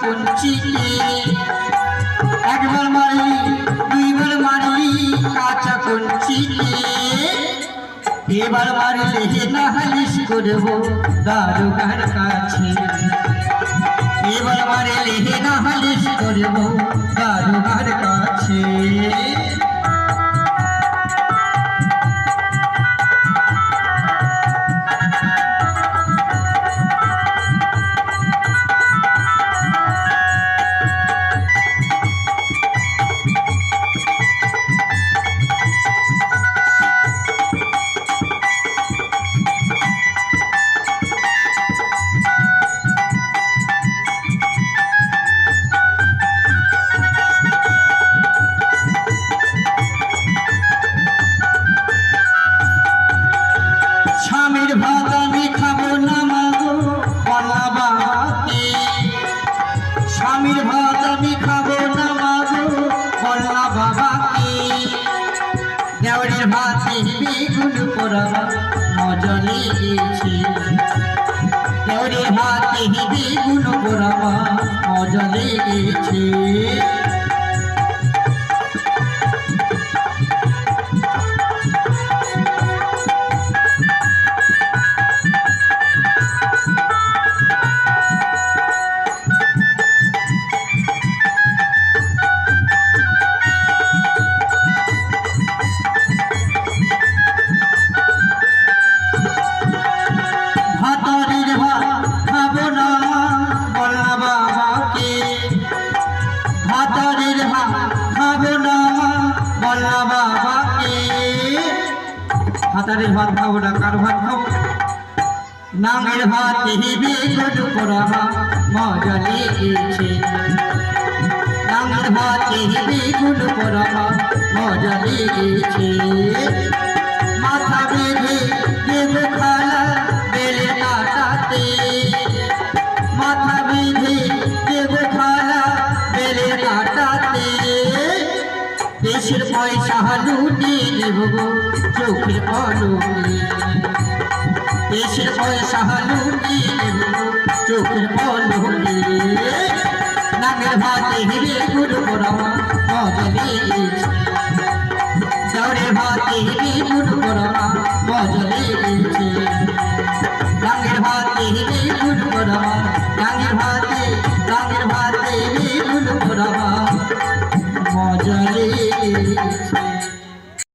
কুঞ্চিতে একবার মারি, দুইবার মারি কাঁচা কুঞ্চিতে এবার মারলে না হালিশ করব দারোগার কাছে। এবার মারলে না হালিশ করব স্বামীর ভাত, আমি খাব না মাগো বলা বাবাকে দেওয়ারের ভাতে বেগুন পোড়া মজা লেগেছে দেওয়ারের ভাতে বেগুন পোড়া মজা লেগেছে ভাতারের ভাত খাব না বলা বাবাকে ভাতারের ভাত খাব না কার ভাত খাব নামের ভাত হিবে গরু করা মাথা বেঁধে দেশের পয়সা হালুনি নেব চোখের পলুনি দেশের পয়সা হালুনি নেব চোখের পলুনি নামের ভাতে হিরে গুরু করমা বদলে দরে ভাতে হিরে গুরু করমা বদলে